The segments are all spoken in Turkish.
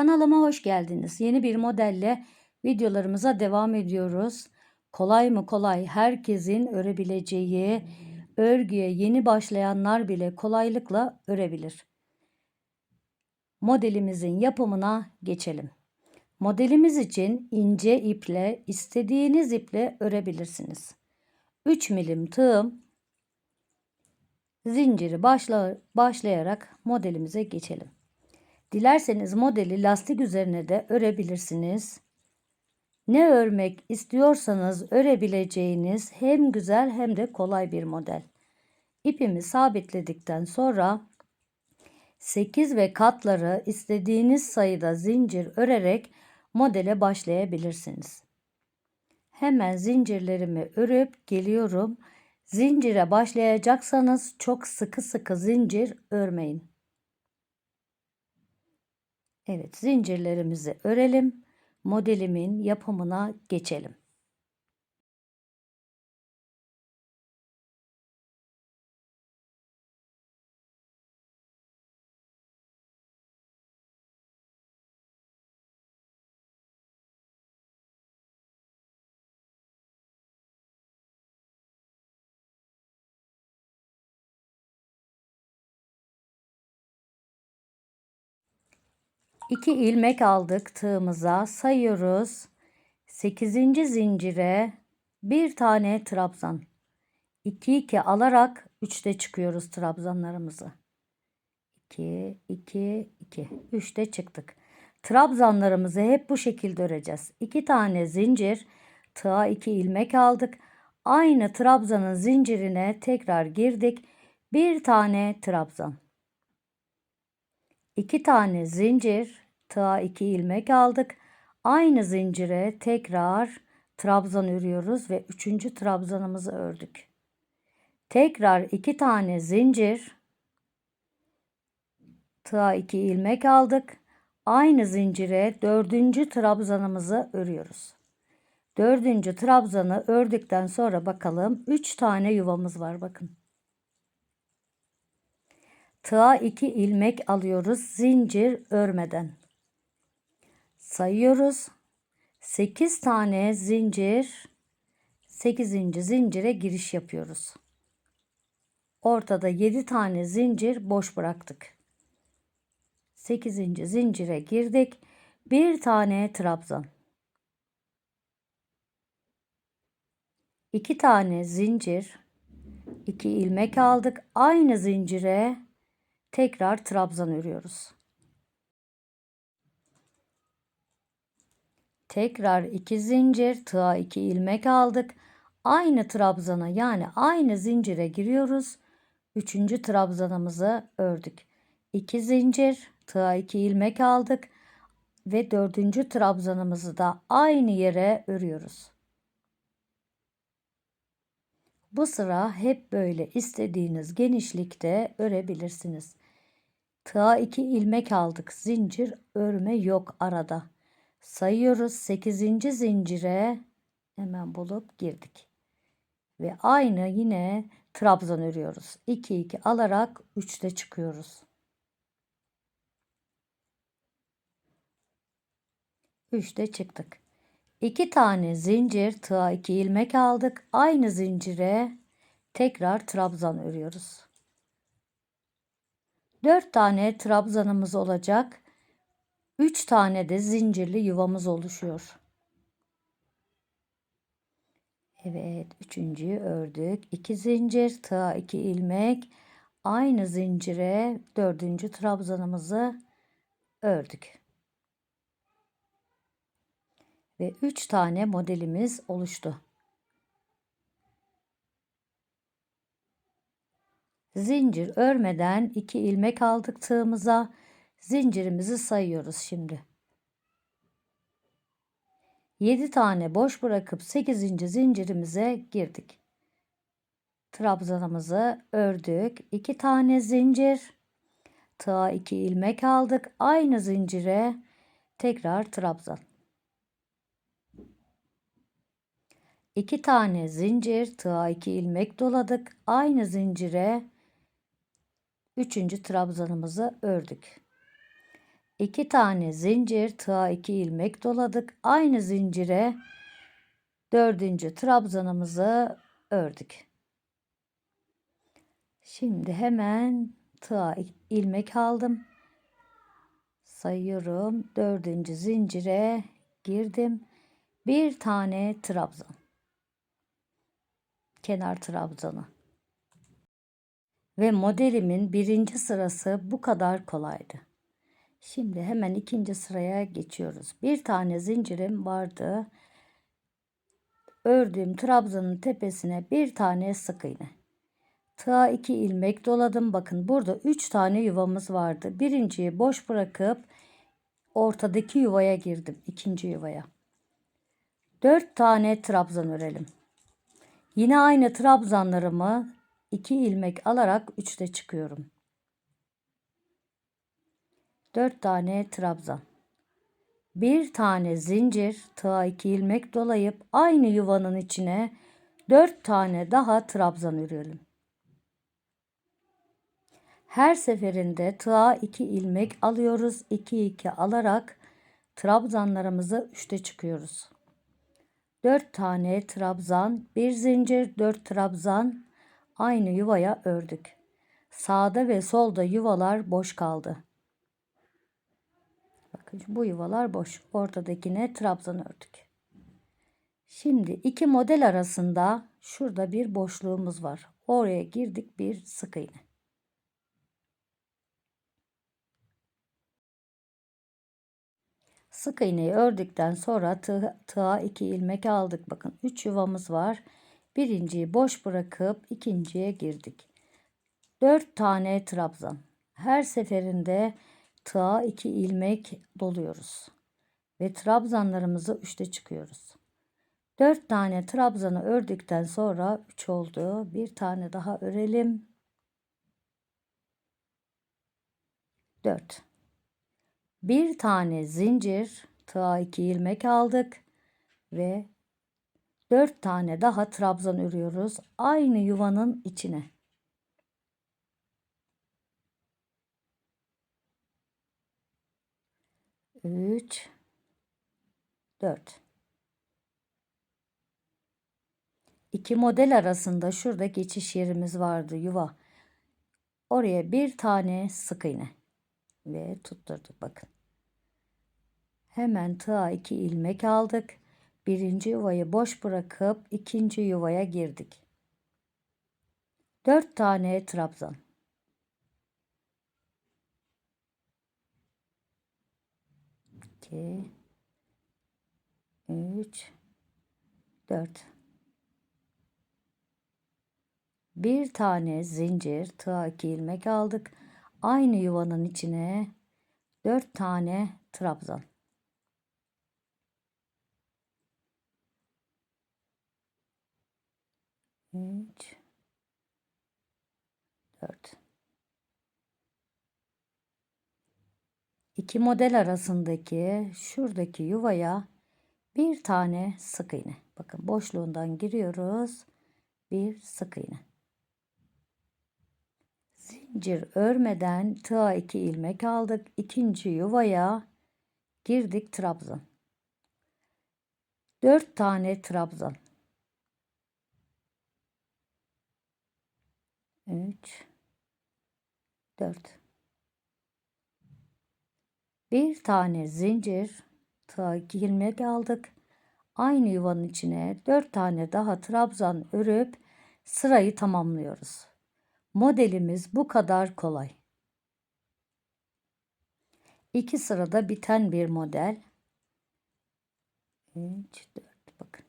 Kanalıma hoş geldiniz. Yeni bir modelle videolarımıza devam ediyoruz. Kolay mı kolay herkesin örebileceği, örgüye yeni başlayanlar bile kolaylıkla örebilir. Modelimizin yapımına geçelim. Modelimiz için ince iple istediğiniz iple örebilirsiniz. 3 milim tığım zinciri başla, başlayarak modelimize geçelim. Dilerseniz modeli lastik üzerine de örebilirsiniz. Ne örmek istiyorsanız örebileceğiniz hem güzel hem de kolay bir model. İpimi sabitledikten sonra 8 ve katları istediğiniz sayıda zincir örerek modele başlayabilirsiniz. Hemen zincirlerimi örüp geliyorum. Zincire başlayacaksanız çok sıkı sıkı zincir örmeyin. Evet zincirlerimizi örelim. Modelimin yapımına geçelim. İki ilmek aldık tığımıza sayıyoruz. 8. zincire bir tane trabzan. 2 2 alarak 3'te çıkıyoruz trabzanlarımızı. 2 2 2 3'te çıktık. Trabzanlarımızı hep bu şekilde öreceğiz. 2 tane zincir, tığa 2 ilmek aldık. Aynı trabzanın zincirine tekrar girdik. Bir tane trabzan. 2 tane zincir, tığa 2 ilmek aldık. Aynı zincire tekrar trabzan örüyoruz ve 3. trabzanımızı ördük. Tekrar 2 tane zincir, tığa 2 ilmek aldık. Aynı zincire 4. trabzanımızı örüyoruz. 4. trabzanı ördükten sonra bakalım 3 tane yuvamız var bakın. Tığa 2 ilmek alıyoruz zincir örmeden. Sayıyoruz. 8 tane zincir 8. zincire giriş yapıyoruz. Ortada 7 tane zincir boş bıraktık. 8. zincire girdik. Bir tane trabzan. 2 tane zincir 2 ilmek aldık. Aynı zincire tekrar trabzan örüyoruz. Tekrar 2 zincir, tığa 2 ilmek aldık. Aynı trabzana yani aynı zincire giriyoruz. 3. trabzanımızı ördük. 2 zincir, tığa 2 ilmek aldık ve 4. trabzanımızı da aynı yere örüyoruz. Bu sıra hep böyle istediğiniz genişlikte örebilirsiniz. Tığa 2 ilmek aldık. Zincir örme yok arada. Sayıyoruz 8. zincire hemen bulup girdik. Ve aynı yine trabzan örüyoruz. 2 2 alarak 3'te çıkıyoruz. 3'te çıktık. 2 tane zincir, tığa 2 ilmek aldık. Aynı zincire tekrar trabzan örüyoruz. 4 tane trabzanımız olacak. 3 tane de zincirli yuvamız oluşuyor. Evet, üçüncüyü ördük. 2 zincir, tığa 2 ilmek. Aynı zincire dördüncü trabzanımızı ördük. Ve 3 tane modelimiz oluştu. Zincir örmeden 2 ilmek aldık tığımıza. Zincirimizi sayıyoruz şimdi. 7 tane boş bırakıp 8. zincirimize girdik. Trabzanımızı ördük. 2 tane zincir. Tığa 2 ilmek aldık. Aynı zincire tekrar trabzan. 2 tane zincir, tığa 2 ilmek doladık. Aynı zincire 3. trabzanımızı ördük. 2 tane zincir tığa 2 ilmek doladık. Aynı zincire dördüncü trabzanımızı ördük. Şimdi hemen tığa ilmek aldım. Sayıyorum. Dördüncü zincire girdim. Bir tane trabzan. Kenar trabzanı. Ve modelimin birinci sırası bu kadar kolaydı. Şimdi hemen ikinci sıraya geçiyoruz. Bir tane zincirim vardı. Ördüğüm trabzanın tepesine bir tane sık iğne. Tığa 2 ilmek doladım. Bakın burada 3 tane yuvamız vardı. Birinciyi boş bırakıp ortadaki yuvaya girdim. ikinci yuvaya. 4 tane trabzan örelim. Yine aynı trabzanlarımı 2 ilmek alarak 3'te çıkıyorum. 4 tane trabzan. Bir tane zincir tığa 2 ilmek dolayıp aynı yuvanın içine 4 tane daha trabzan örüyorum. Her seferinde tığa 2 ilmek alıyoruz. 2 2 alarak trabzanlarımızı 3'te çıkıyoruz. 4 tane trabzan, bir zincir, 4 trabzan aynı yuvaya ördük. Sağda ve solda yuvalar boş kaldı. Bakın bu yuvalar boş. Ortadakine trabzan ördük. Şimdi iki model arasında şurada bir boşluğumuz var. Oraya girdik bir sık iğne. Sık iğneyi ördükten sonra tığ, tığa 2 ilmek aldık. Bakın 3 yuvamız var. Birinciyi boş bırakıp ikinciye girdik. 4 tane trabzan. Her seferinde tığa 2 ilmek doluyoruz. Ve trabzanlarımızı 3'te çıkıyoruz. 4 tane trabzanı ördükten sonra 3 oldu. Bir tane daha örelim. 4 bir tane zincir tığa 2 ilmek aldık ve 4 tane daha trabzan örüyoruz aynı yuvanın içine. Üç, dört. İki model arasında şurada geçiş yerimiz vardı yuva. Oraya bir tane sık iğne ve tutturduk bakın. Hemen tığa iki ilmek aldık. Birinci yuvayı boş bırakıp ikinci yuvaya girdik. Dört tane trabzan. İki, üç, dört. Bir tane zincir, tığa iki ilmek aldık. Aynı yuvanın içine dört tane trabzan. Üç, dört. İki model arasındaki şuradaki yuvaya bir tane sık iğne. Bakın boşluğundan giriyoruz. Bir sık iğne zincir örmeden tığa 2 ilmek aldık. İkinci yuvaya girdik trabzan. 4 tane trabzan. 3 4 Bir tane zincir tığa 2 ilmek aldık. Aynı yuvanın içine 4 tane daha trabzan örüp sırayı tamamlıyoruz. Modelimiz bu kadar kolay. İki sırada biten bir model. 3, 4 bakın.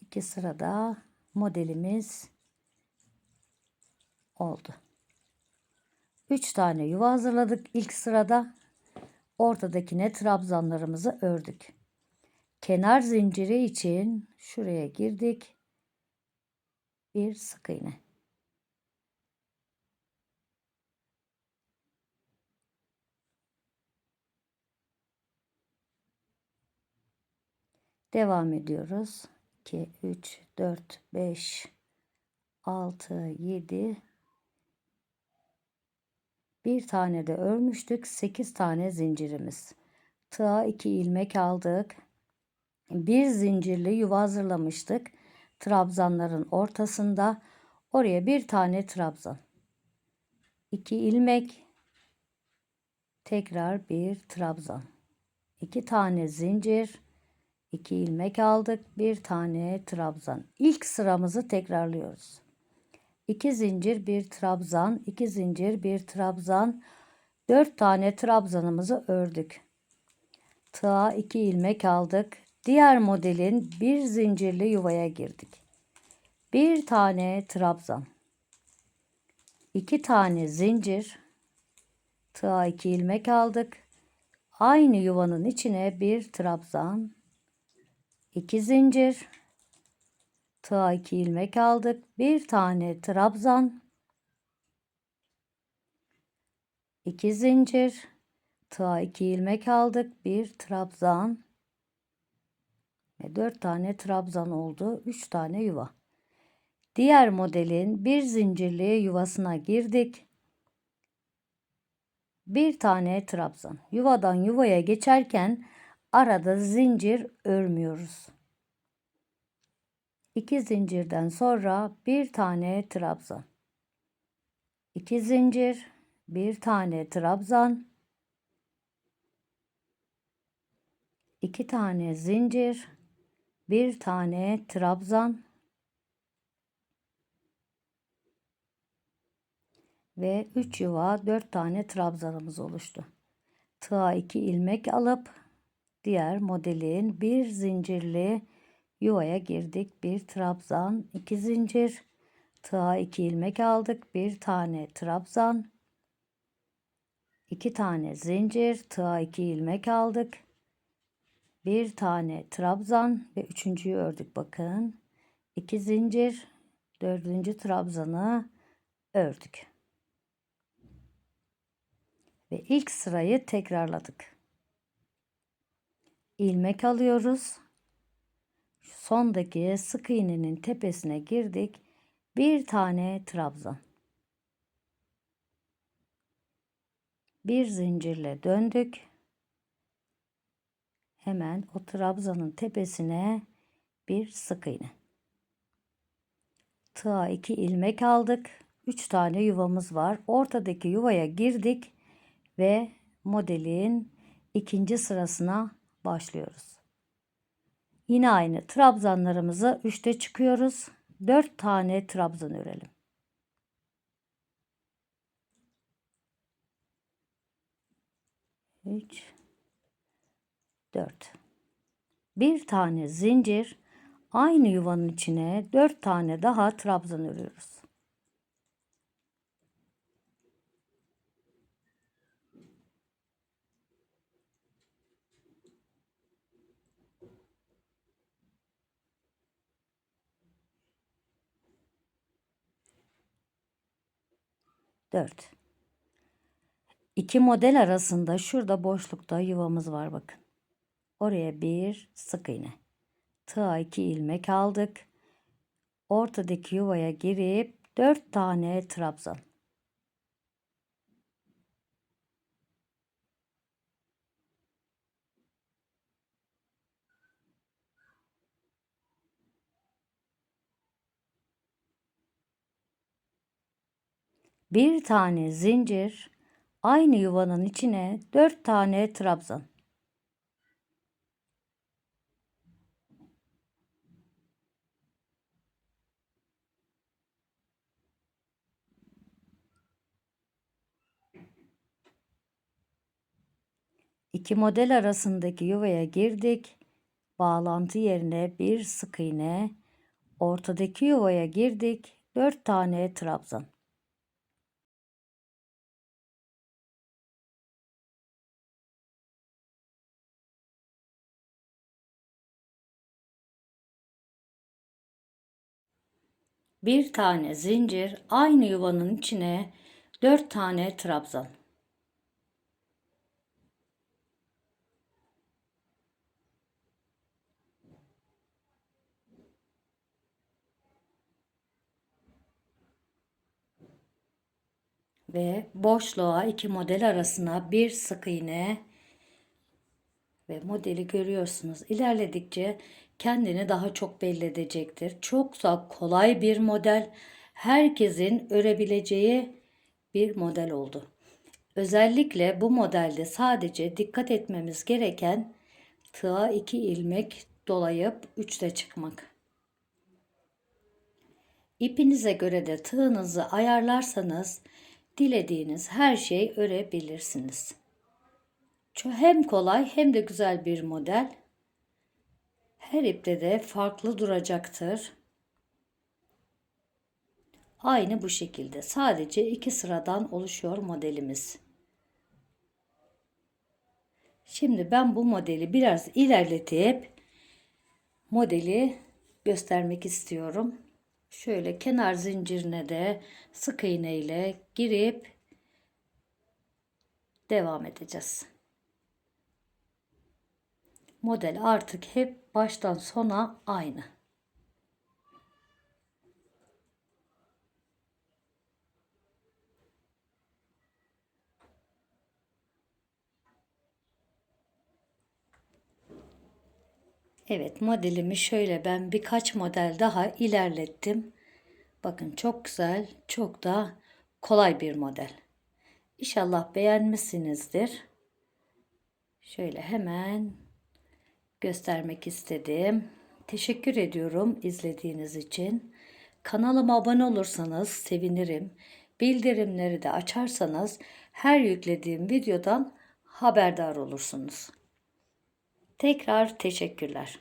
İki sırada modelimiz oldu. 3 tane yuva hazırladık ilk sırada. Ortadakine trabzanlarımızı ördük. Kenar zinciri için şuraya girdik bir sık iğne. Devam ediyoruz. 2, 3, 4, 5, 6, 7, Bir tane de örmüştük. 8 tane zincirimiz. Tığa 2 ilmek aldık. Bir zincirli yuva hazırlamıştık. Trabzanların ortasında. Oraya bir tane trabzan. 2 ilmek. Tekrar bir trabzan. 2 tane zincir. 2 ilmek aldık. Bir tane trabzan. İlk sıramızı tekrarlıyoruz. 2 zincir, bir trabzan, 2 zincir, bir trabzan. 4 tane trabzanımızı ördük. Tığa 2 ilmek aldık. Diğer modelin bir zincirli yuvaya girdik. Bir tane trabzan. 2 tane zincir. Tığa 2 ilmek aldık. Aynı yuvanın içine bir trabzan. 2 zincir. Tığa 2 ilmek aldık. Bir tane trabzan. 2 zincir. Tığa 2 ilmek aldık. Bir trabzan. Ve 4 tane trabzan oldu. 3 tane yuva. Diğer modelin bir zincirli yuvasına girdik. Bir tane trabzan. Yuvadan yuvaya geçerken arada zincir örmüyoruz. 2 zincirden sonra bir tane trabzan. 2 zincir, bir tane trabzan. 2 tane zincir, bir tane trabzan. Ve 3 yuva 4 tane trabzanımız oluştu. Tığa 2 ilmek alıp diğer modelin bir zincirli Yuvaya girdik. Bir trabzan, iki zincir, tığa iki ilmek aldık. Bir tane trabzan, iki tane zincir, tığa iki ilmek aldık. Bir tane trabzan ve üçüncüyü ördük bakın. İki zincir, dördüncü trabzanı ördük. Ve ilk sırayı tekrarladık. ilmek alıyoruz sondaki sık iğnenin tepesine girdik. Bir tane trabzan. Bir zincirle döndük. Hemen o trabzanın tepesine bir sık iğne. Tığa iki ilmek aldık. Üç tane yuvamız var. Ortadaki yuvaya girdik ve modelin ikinci sırasına başlıyoruz. Yine aynı trabzanlarımızı 3'te çıkıyoruz. 4 tane trabzan örelim. Üç, dört. Bir tane zincir, aynı yuvanın içine dört tane daha trabzan örüyoruz. 4. İki model arasında şurada boşlukta yuvamız var bakın. Oraya bir sık iğne. Tığa iki ilmek aldık. Ortadaki yuvaya girip 4 tane trabzan. Bir tane zincir, aynı yuvanın içine dört tane trabzan. İki model arasındaki yuvaya girdik. Bağlantı yerine bir sık iğne, ortadaki yuvaya girdik. Dört tane trabzan. Bir tane zincir aynı yuvanın içine dört tane trabzan. ve boşluğa iki model arasına bir sık iğne ve modeli görüyorsunuz. İlerledikçe kendini daha çok belli edecektir. Çok da kolay bir model. Herkesin örebileceği bir model oldu. Özellikle bu modelde sadece dikkat etmemiz gereken tığa 2 ilmek dolayıp 3'te çıkmak. İpinize göre de tığınızı ayarlarsanız dilediğiniz her şey örebilirsiniz. Hem kolay hem de güzel bir model. Her ipte de farklı duracaktır. Aynı bu şekilde. Sadece iki sıradan oluşuyor modelimiz. Şimdi ben bu modeli biraz ilerletip modeli göstermek istiyorum. Şöyle kenar zincirine de sık iğne ile girip devam edeceğiz. Model artık hep baştan sona aynı. Evet modelimi şöyle ben birkaç model daha ilerlettim. Bakın çok güzel, çok da kolay bir model. İnşallah beğenmişsinizdir. Şöyle hemen göstermek istedim. Teşekkür ediyorum izlediğiniz için. Kanalıma abone olursanız sevinirim. Bildirimleri de açarsanız her yüklediğim videodan haberdar olursunuz. Tekrar teşekkürler.